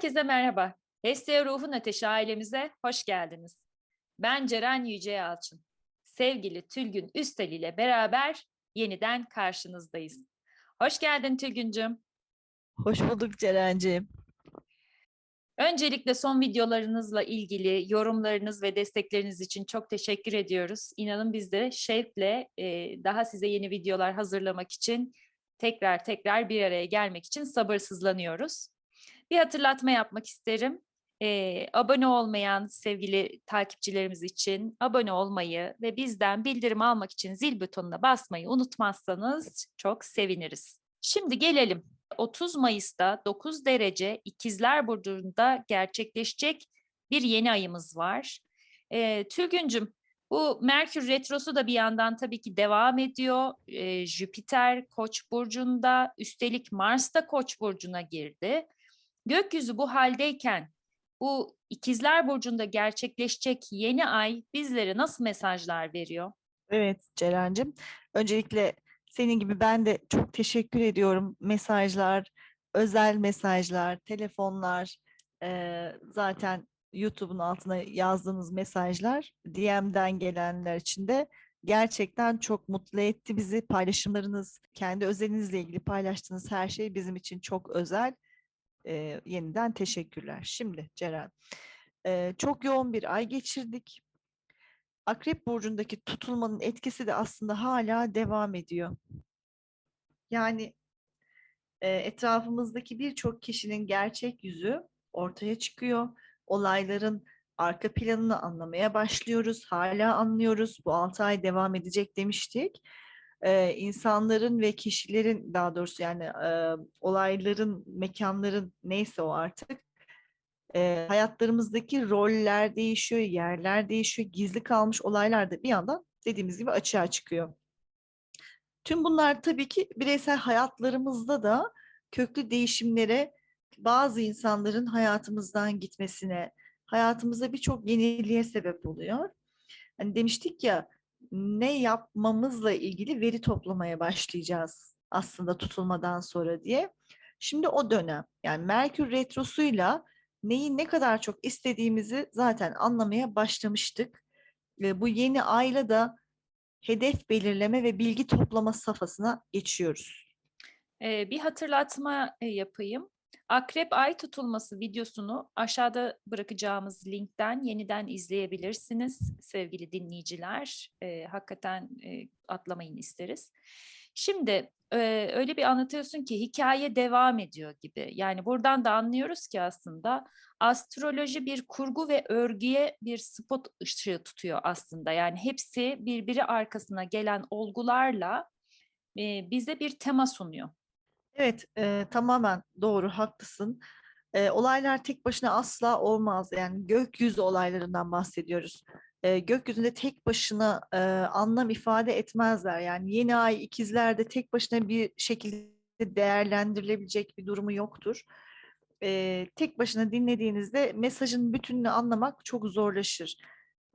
Herkese merhaba. Hestia Ruhun Ateşi ailemize hoş geldiniz. Ben Ceren Yüce Yalçın. Sevgili Tülgün Üstel ile beraber yeniden karşınızdayız. Hoş geldin Tülgüncüm. Hoş bulduk Ceren'ciğim. Öncelikle son videolarınızla ilgili yorumlarınız ve destekleriniz için çok teşekkür ediyoruz. İnanın biz de şevkle e, daha size yeni videolar hazırlamak için tekrar tekrar bir araya gelmek için sabırsızlanıyoruz. Bir hatırlatma yapmak isterim. Ee, abone olmayan sevgili takipçilerimiz için abone olmayı ve bizden bildirim almak için zil butonuna basmayı unutmazsanız çok seviniriz. Şimdi gelelim 30 Mayıs'ta 9 derece İkizler Burcu'nda gerçekleşecek bir yeni ayımız var. Ee, Tülgüncüm bu Merkür Retrosu da bir yandan tabii ki devam ediyor. Ee, Jüpiter Koç burcunda, üstelik Mars da Koç burcuna girdi. Gökyüzü bu haldeyken bu İkizler Burcu'nda gerçekleşecek yeni ay bizlere nasıl mesajlar veriyor? Evet Ceren'cim. Öncelikle senin gibi ben de çok teşekkür ediyorum. Mesajlar, özel mesajlar, telefonlar, eee, zaten YouTube'un altına yazdığınız mesajlar, DM'den gelenler için de gerçekten çok mutlu etti bizi. Paylaşımlarınız, kendi özelinizle ilgili paylaştığınız her şey bizim için çok özel. Eee, yeniden teşekkürler. Şimdi Ceren, eee, çok yoğun bir ay geçirdik. Akrep burcundaki tutulmanın etkisi de aslında hala devam ediyor. Yani e, etrafımızdaki birçok kişinin gerçek yüzü ortaya çıkıyor. Olayların arka planını anlamaya başlıyoruz. Hala anlıyoruz. Bu 6 ay devam edecek demiştik. Ee, insanların ve kişilerin daha doğrusu yani e, olayların, mekanların neyse o artık e, hayatlarımızdaki roller değişiyor, yerler değişiyor, gizli kalmış olaylar da bir yandan dediğimiz gibi açığa çıkıyor. Tüm bunlar tabii ki bireysel hayatlarımızda da köklü değişimlere, bazı insanların hayatımızdan gitmesine, hayatımıza birçok yeniliğe sebep oluyor. Hani demiştik ya ne yapmamızla ilgili veri toplamaya başlayacağız aslında tutulmadan sonra diye. Şimdi o dönem yani Merkür Retrosu'yla neyi ne kadar çok istediğimizi zaten anlamaya başlamıştık. Ve bu yeni ayla da hedef belirleme ve bilgi toplama safhasına geçiyoruz. Ee, bir hatırlatma e, yapayım. Akrep ay tutulması videosunu aşağıda bırakacağımız linkten yeniden izleyebilirsiniz sevgili dinleyiciler. Ee, hakikaten e, atlamayın isteriz. Şimdi e, öyle bir anlatıyorsun ki hikaye devam ediyor gibi. Yani buradan da anlıyoruz ki aslında astroloji bir kurgu ve örgüye bir spot ışığı tutuyor aslında. Yani hepsi birbiri arkasına gelen olgularla e, bize bir tema sunuyor. Evet, e, tamamen doğru, haklısın. E, olaylar tek başına asla olmaz. Yani gökyüzü olaylarından bahsediyoruz. E, gökyüzünde tek başına e, anlam ifade etmezler. Yani yeni ay ikizlerde tek başına bir şekilde değerlendirilebilecek bir durumu yoktur. E, tek başına dinlediğinizde mesajın bütününü anlamak çok zorlaşır.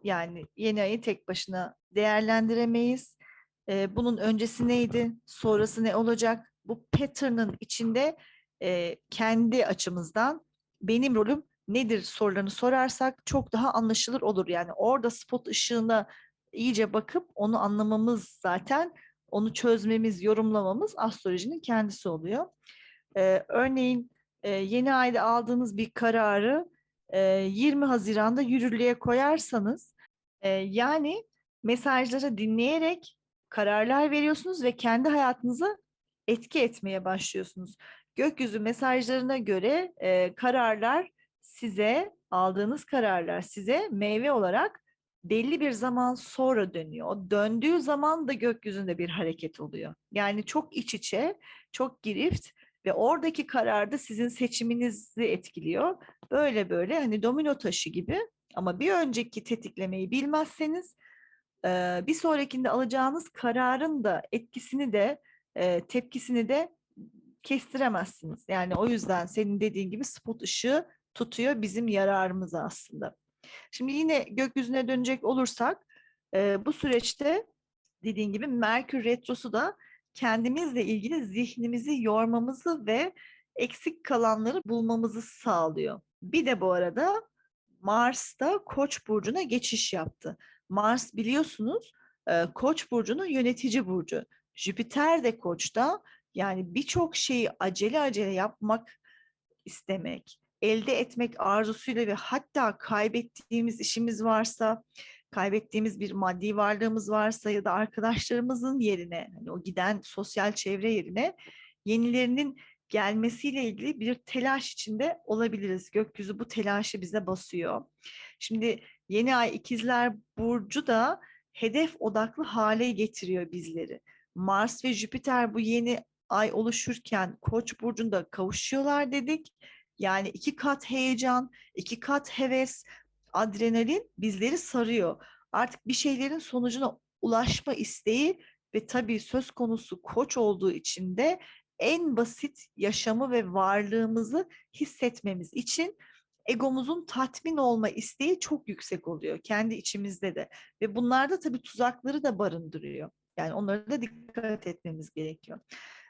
Yani yeni ayı tek başına değerlendiremeyiz. E, bunun öncesi neydi, sonrası ne olacak? Bu pattern'ın içinde e, kendi açımızdan benim rolüm nedir sorularını sorarsak çok daha anlaşılır olur. Yani orada spot ışığına iyice bakıp onu anlamamız zaten onu çözmemiz, yorumlamamız astrolojinin kendisi oluyor. Ee, örneğin e, yeni ayda aldığınız bir kararı e, 20 Haziran'da yürürlüğe koyarsanız e, yani mesajları dinleyerek kararlar veriyorsunuz ve kendi hayatınıza etki etmeye başlıyorsunuz. Gökyüzü mesajlarına göre e, kararlar size, aldığınız kararlar size meyve olarak belli bir zaman sonra dönüyor. Döndüğü zaman da gökyüzünde bir hareket oluyor. Yani çok iç içe, çok girift ve oradaki karar da sizin seçiminizi etkiliyor. Böyle böyle hani domino taşı gibi ama bir önceki tetiklemeyi bilmezseniz bir sonrakinde alacağınız kararın da etkisini de e, tepkisini de kestiremezsiniz. Yani o yüzden senin dediğin gibi spot ışığı tutuyor bizim yararımıza aslında. Şimdi yine gökyüzüne dönecek olursak e, bu süreçte dediğin gibi Merkür Retrosu da kendimizle ilgili zihnimizi yormamızı ve eksik kalanları bulmamızı sağlıyor. Bir de bu arada Mars'ta Koç burcuna geçiş yaptı. Mars biliyorsunuz Koç burcunun yönetici burcu. Jüpiter de Koç'ta. Yani birçok şeyi acele acele yapmak istemek, elde etmek arzusuyla ve hatta kaybettiğimiz işimiz varsa, kaybettiğimiz bir maddi varlığımız varsa ya da arkadaşlarımızın yerine, hani o giden sosyal çevre yerine yenilerinin gelmesiyle ilgili bir telaş içinde olabiliriz. Gökyüzü bu telaşı bize basıyor. Şimdi yeni ay ikizler burcu da hedef odaklı hale getiriyor bizleri. Mars ve Jüpiter bu yeni ay oluşurken Koç burcunda kavuşuyorlar dedik. Yani iki kat heyecan, iki kat heves, adrenalin bizleri sarıyor. Artık bir şeylerin sonucuna ulaşma isteği ve tabii söz konusu koç olduğu için de en basit yaşamı ve varlığımızı hissetmemiz için egomuzun tatmin olma isteği çok yüksek oluyor kendi içimizde de ve bunlarda tabii tuzakları da barındırıyor. Yani onlara da dikkat etmemiz gerekiyor.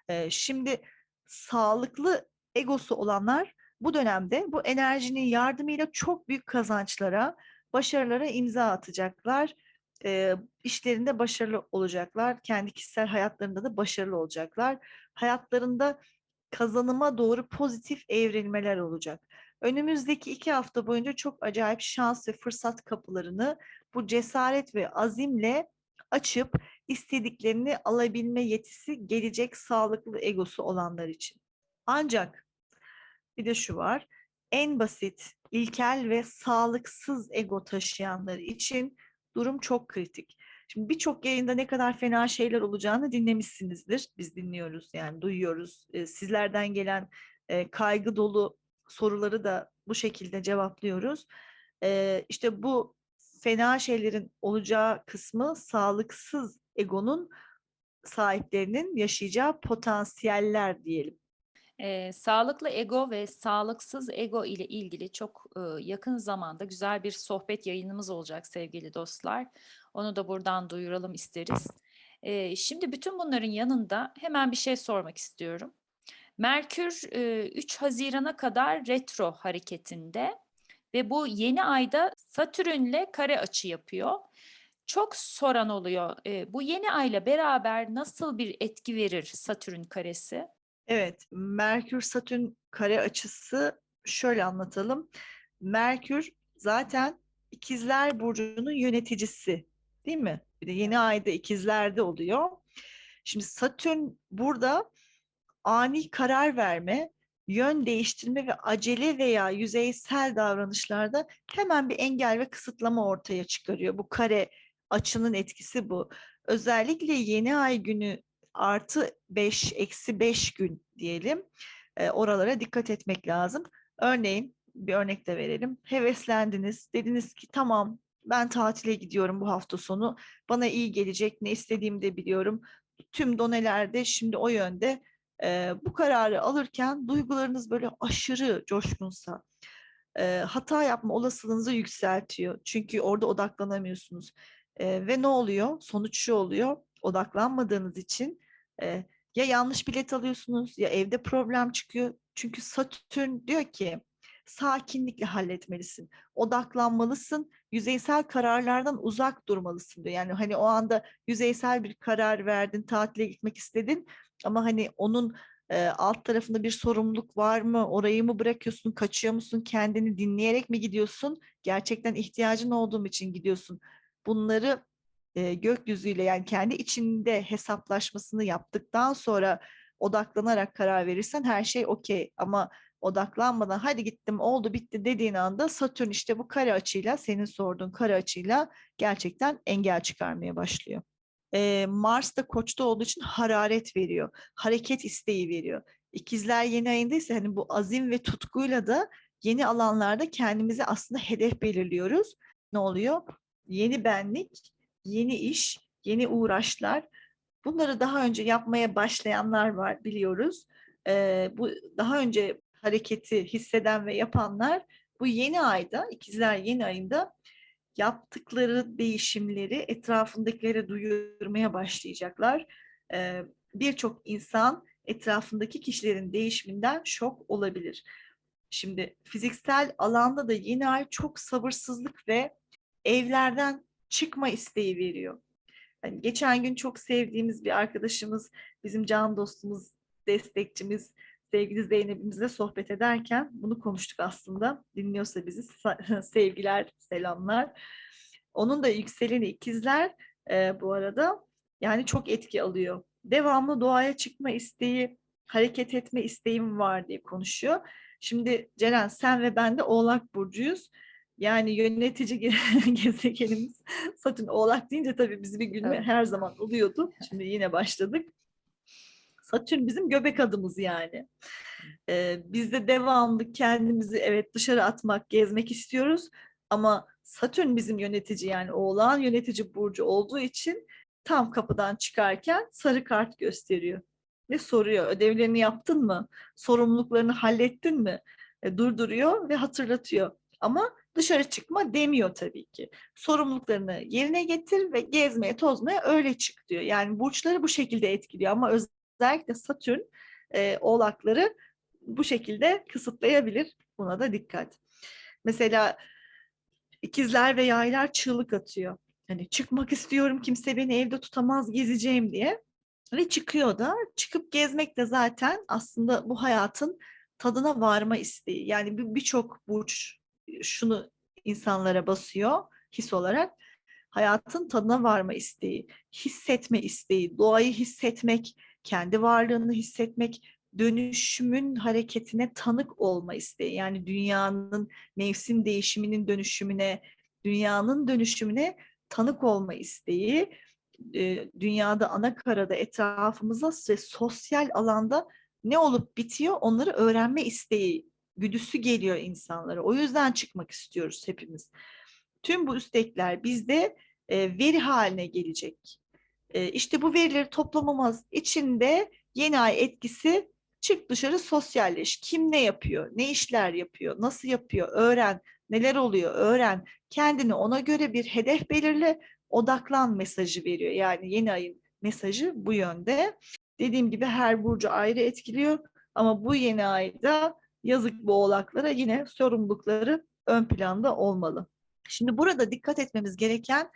Ee, şimdi sağlıklı egosu olanlar bu dönemde bu enerjinin yardımıyla çok büyük kazançlara, başarılara imza atacaklar. E, işlerinde başarılı olacaklar. Kendi kişisel hayatlarında da başarılı olacaklar. Hayatlarında kazanıma doğru pozitif evrilmeler olacak. Önümüzdeki iki hafta boyunca çok acayip şans ve fırsat kapılarını bu cesaret ve azimle açıp istediklerini alabilme yetisi gelecek sağlıklı egosu olanlar için. Ancak bir de şu var. En basit, ilkel ve sağlıksız ego taşıyanlar için durum çok kritik. Şimdi birçok yayında ne kadar fena şeyler olacağını dinlemişsinizdir. Biz dinliyoruz yani duyuyoruz. Sizlerden gelen kaygı dolu soruları da bu şekilde cevaplıyoruz. İşte bu fena şeylerin olacağı kısmı sağlıksız egonun sahiplerinin yaşayacağı potansiyeller diyelim. Ee, sağlıklı ego ve sağlıksız ego ile ilgili çok e, yakın zamanda güzel bir sohbet yayınımız olacak sevgili dostlar. Onu da buradan duyuralım isteriz. Ee, şimdi bütün bunların yanında hemen bir şey sormak istiyorum. Merkür e, 3 Haziran'a kadar retro hareketinde ve bu yeni ayda Satürn'le kare açı yapıyor. Çok soran oluyor. E, bu yeni ayla beraber nasıl bir etki verir Satürn karesi? Evet, Merkür Satürn kare açısı şöyle anlatalım. Merkür zaten İkizler burcunun yöneticisi, değil mi? Bir de yeni ayda İkizlerde oluyor. Şimdi Satürn burada ani karar verme, yön değiştirme ve acele veya yüzeysel davranışlarda hemen bir engel ve kısıtlama ortaya çıkarıyor. Bu kare açının etkisi bu. Özellikle yeni ay günü artı 5, eksi 5 gün diyelim. E, oralara dikkat etmek lazım. Örneğin bir örnek de verelim. Heveslendiniz. Dediniz ki tamam ben tatile gidiyorum bu hafta sonu. Bana iyi gelecek. Ne istediğimi de biliyorum. Tüm donelerde şimdi o yönde e, bu kararı alırken duygularınız böyle aşırı coşkunsa e, hata yapma olasılığınızı yükseltiyor. Çünkü orada odaklanamıyorsunuz. E, ve ne oluyor? Sonuç şu oluyor. Odaklanmadığınız için e, ya yanlış bilet alıyorsunuz ya evde problem çıkıyor. Çünkü Satürn diyor ki sakinlikle halletmelisin. Odaklanmalısın. Yüzeysel kararlardan uzak durmalısın diyor. Yani hani o anda yüzeysel bir karar verdin, tatile gitmek istedin ama hani onun e, alt tarafında bir sorumluluk var mı? Orayı mı bırakıyorsun? Kaçıyor musun? Kendini dinleyerek mi gidiyorsun? Gerçekten ihtiyacın olduğum için gidiyorsun. Bunları e, gökyüzüyle yani kendi içinde hesaplaşmasını yaptıktan sonra odaklanarak karar verirsen her şey okey ama odaklanmadan hadi gittim oldu bitti dediğin anda Satürn işte bu kare açıyla senin sorduğun kare açıyla gerçekten engel çıkarmaya başlıyor. Ee, Mars da koçta olduğu için hararet veriyor. Hareket isteği veriyor. İkizler yeni ayında ise hani bu azim ve tutkuyla da yeni alanlarda kendimize aslında hedef belirliyoruz. Ne oluyor? Yeni benlik yeni iş, yeni uğraşlar. Bunları daha önce yapmaya başlayanlar var biliyoruz. Ee, bu daha önce hareketi hisseden ve yapanlar bu yeni ayda, ikizler yeni ayında yaptıkları değişimleri etrafındakilere duyurmaya başlayacaklar. Ee, Birçok insan etrafındaki kişilerin değişiminden şok olabilir. Şimdi fiziksel alanda da yeni ay çok sabırsızlık ve evlerden çıkma isteği veriyor. Hani geçen gün çok sevdiğimiz bir arkadaşımız, bizim can dostumuz, destekçimiz, sevgili Zeynep'imizle sohbet ederken bunu konuştuk aslında. Dinliyorsa bizi sevgiler, selamlar. Onun da yükseleni ikizler e, bu arada yani çok etki alıyor. Devamlı doğaya çıkma isteği, hareket etme isteğim var diye konuşuyor. Şimdi Ceren sen ve ben de Oğlak Burcu'yuz. Yani yönetici ge- gezegenimiz Satürn Oğlak deyince tabii bizi bir gülme Evet. her zaman oluyordu. Şimdi yine başladık. Satürn bizim göbek adımız yani. Ee, biz de devamlı kendimizi evet dışarı atmak, gezmek istiyoruz. Ama Satürn bizim yönetici yani Oğlağın yönetici burcu olduğu için tam kapıdan çıkarken sarı kart gösteriyor. Ve soruyor ödevlerini yaptın mı? Sorumluluklarını hallettin mi? E, durduruyor ve hatırlatıyor. Ama dışarı çıkma demiyor tabii ki. Sorumluluklarını yerine getir ve gezmeye, tozmaya öyle çık diyor. Yani burçları bu şekilde etkiliyor ama özellikle Satürn e, oğlakları bu şekilde kısıtlayabilir. Buna da dikkat. Mesela ikizler ve yaylar çığlık atıyor. Hani çıkmak istiyorum kimse beni evde tutamaz gezeceğim diye. Ve çıkıyor da çıkıp gezmek de zaten aslında bu hayatın tadına varma isteği. Yani bir- birçok burç şunu insanlara basıyor his olarak. Hayatın tadına varma isteği, hissetme isteği, doğayı hissetmek, kendi varlığını hissetmek, dönüşümün hareketine tanık olma isteği. Yani dünyanın mevsim değişiminin dönüşümüne, dünyanın dönüşümüne tanık olma isteği, e, dünyada ana karada etrafımıza ve sosyal alanda ne olup bitiyor onları öğrenme isteği, güdüsü geliyor insanlara. O yüzden çıkmak istiyoruz hepimiz. Tüm bu istekler bizde e, veri haline gelecek. E, işte bu verileri toplamamız için de yeni ay etkisi çık dışarı sosyalleş. Kim ne yapıyor, ne işler yapıyor, nasıl yapıyor, öğren, neler oluyor, öğren. Kendini ona göre bir hedef belirle, odaklan mesajı veriyor. Yani yeni ayın mesajı bu yönde. Dediğim gibi her burcu ayrı etkiliyor ama bu yeni ayda yazık bu oğlaklara yine sorumlulukları ön planda olmalı. Şimdi burada dikkat etmemiz gereken,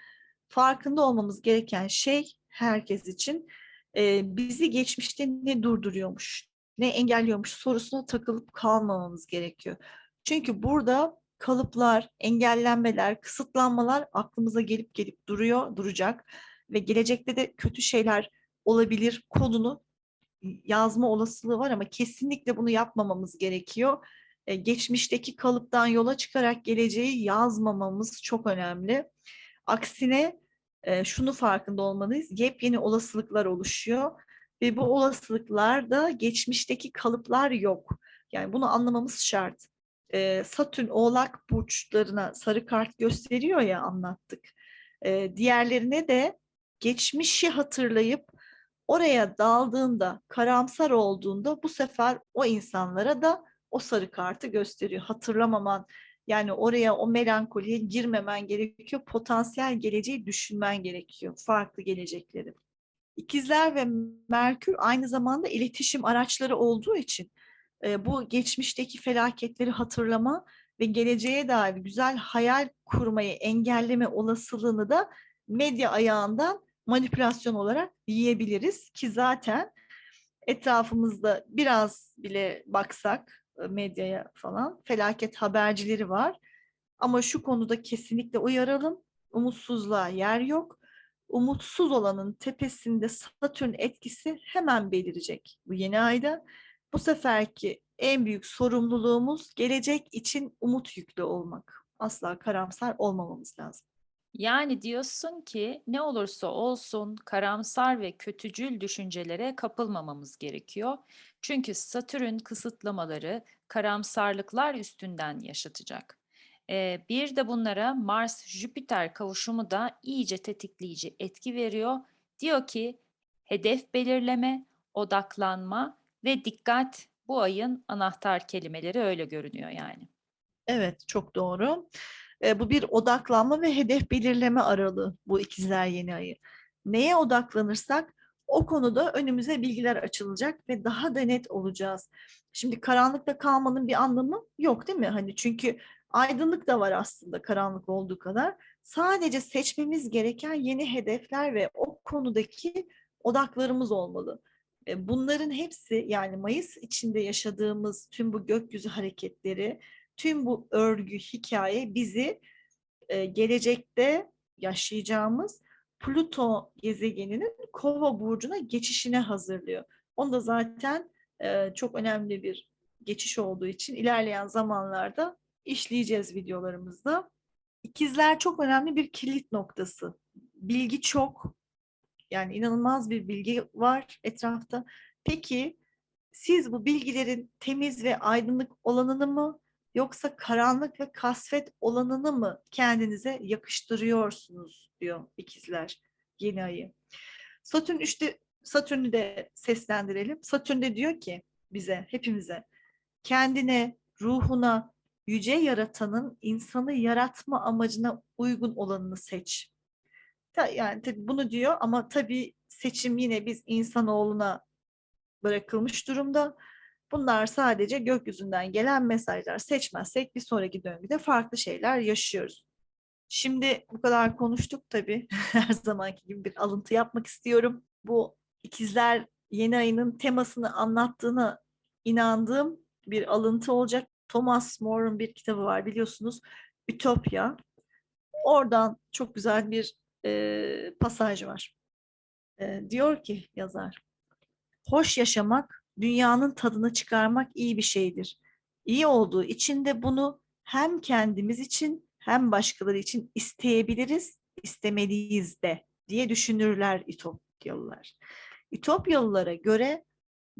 farkında olmamız gereken şey herkes için e, bizi geçmişte ne durduruyormuş, ne engelliyormuş sorusuna takılıp kalmamamız gerekiyor. Çünkü burada kalıplar, engellenmeler, kısıtlanmalar aklımıza gelip gelip duruyor, duracak ve gelecekte de kötü şeyler olabilir kodunu yazma olasılığı var ama kesinlikle bunu yapmamamız gerekiyor. E, geçmişteki kalıptan yola çıkarak geleceği yazmamamız çok önemli. Aksine e, şunu farkında olmalıyız. Yepyeni olasılıklar oluşuyor ve bu olasılıklarda geçmişteki kalıplar yok. Yani bunu anlamamız şart. E, Satürn Oğlak burçlarına sarı kart gösteriyor ya anlattık. E, diğerlerine de geçmişi hatırlayıp oraya daldığında, karamsar olduğunda bu sefer o insanlara da o sarı kartı gösteriyor. Hatırlamaman, yani oraya o melankoliye girmemen gerekiyor. Potansiyel geleceği düşünmen gerekiyor. Farklı gelecekleri. İkizler ve Merkür aynı zamanda iletişim araçları olduğu için e, bu geçmişteki felaketleri hatırlama ve geleceğe dair güzel hayal kurmayı engelleme olasılığını da medya ayağından manipülasyon olarak yiyebiliriz ki zaten etrafımızda biraz bile baksak e, medyaya falan felaket habercileri var. Ama şu konuda kesinlikle uyaralım. Umutsuzluğa yer yok. Umutsuz olanın tepesinde Satürn etkisi hemen belirecek bu yeni ayda. Bu seferki en büyük sorumluluğumuz gelecek için umut yüklü olmak. Asla karamsar olmamamız lazım. Yani diyorsun ki ne olursa olsun karamsar ve kötücül düşüncelere kapılmamamız gerekiyor. Çünkü Satürn kısıtlamaları karamsarlıklar üstünden yaşatacak. Ee, bir de bunlara Mars-Jüpiter kavuşumu da iyice tetikleyici etki veriyor. Diyor ki hedef belirleme, odaklanma ve dikkat bu ayın anahtar kelimeleri öyle görünüyor yani. Evet, çok doğru. E, bu bir odaklanma ve hedef belirleme aralığı bu ikizler yeni ayı. Neye odaklanırsak O konuda önümüze bilgiler açılacak ve daha da net olacağız. Şimdi karanlıkta kalmanın bir anlamı yok değil mi? Hani çünkü aydınlık da var aslında karanlık olduğu kadar. Sadece seçmemiz gereken yeni hedefler ve o konudaki odaklarımız olmalı. Bunların hepsi yani Mayıs içinde yaşadığımız tüm bu gökyüzü hareketleri, tüm bu örgü, hikaye bizi e, gelecekte yaşayacağımız Plüto gezegeninin Kova burcuna geçişine hazırlıyor. Onu da zaten e, çok önemli bir geçiş olduğu için ilerleyen zamanlarda işleyeceğiz videolarımızda. İkizler çok önemli bir kilit noktası. Bilgi çok. Yani inanılmaz bir bilgi var etrafta. Peki siz bu bilgilerin temiz ve aydınlık olanını mı yoksa karanlık ve kasvet olanını mı kendinize yakıştırıyorsunuz diyor ikizler yeni ayı. Satürn işte Satürn'ü de seslendirelim. Satürn de diyor ki bize, hepimize kendine, ruhuna, yüce yaratanın insanı yaratma amacına uygun olanını seç. Yani tabii bunu diyor ama tabii seçim yine biz insanoğluna bırakılmış durumda. Bunlar sadece gökyüzünden gelen mesajlar. Seçmezsek bir sonraki döngüde farklı şeyler yaşıyoruz. Şimdi bu kadar konuştuk tabii. Her zamanki gibi bir alıntı yapmak istiyorum. Bu ikizler yeni ayının temasını anlattığına inandığım bir alıntı olacak. Thomas More'un bir kitabı var biliyorsunuz. Ütopya. Oradan çok güzel bir e, pasaj var. E, diyor ki yazar, hoş yaşamak, dünyanın tadını çıkarmak iyi bir şeydir. İyi olduğu için de bunu hem kendimiz için hem başkaları için isteyebiliriz, istemeliyiz de diye düşünürler İtopyalılar. İtopyalılara göre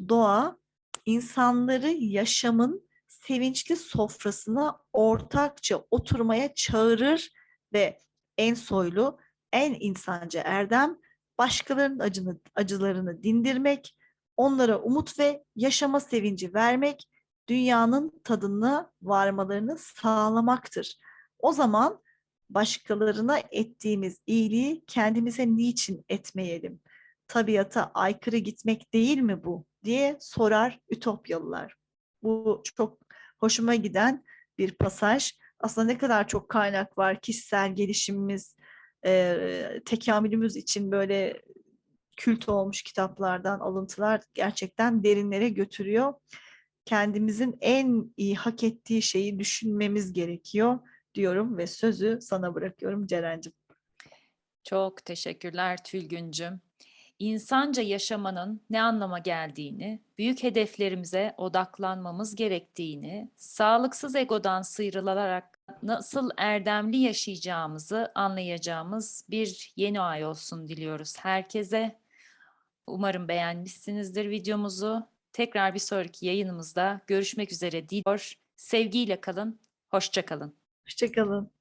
doğa insanları yaşamın sevinçli sofrasına ortakça oturmaya çağırır ve en soylu, en insanca erdem başkalarının acını, acılarını dindirmek, onlara umut ve yaşama sevinci vermek, dünyanın tadına varmalarını sağlamaktır. O zaman başkalarına ettiğimiz iyiliği kendimize niçin etmeyelim? Tabiata aykırı gitmek değil mi bu? diye sorar Ütopyalılar. Bu çok hoşuma giden bir pasaj. Aslında ne kadar çok kaynak var kişisel gelişimimiz, e, tekamülümüz için böyle kült olmuş kitaplardan alıntılar gerçekten derinlere götürüyor. Kendimizin en iyi hak ettiği şeyi düşünmemiz gerekiyor diyorum ve sözü sana bırakıyorum Ceren'cim. Çok teşekkürler Tülgüncüm. İnsanca yaşamanın ne anlama geldiğini, büyük hedeflerimize odaklanmamız gerektiğini, sağlıksız egodan sıyrılarak nasıl erdemli yaşayacağımızı anlayacağımız bir yeni ay olsun diliyoruz herkese. Umarım beğenmişsinizdir videomuzu. Tekrar bir sonraki yayınımızda görüşmek üzere diyor. Sevgiyle kalın, hoşça kalın. Hoşçakalın.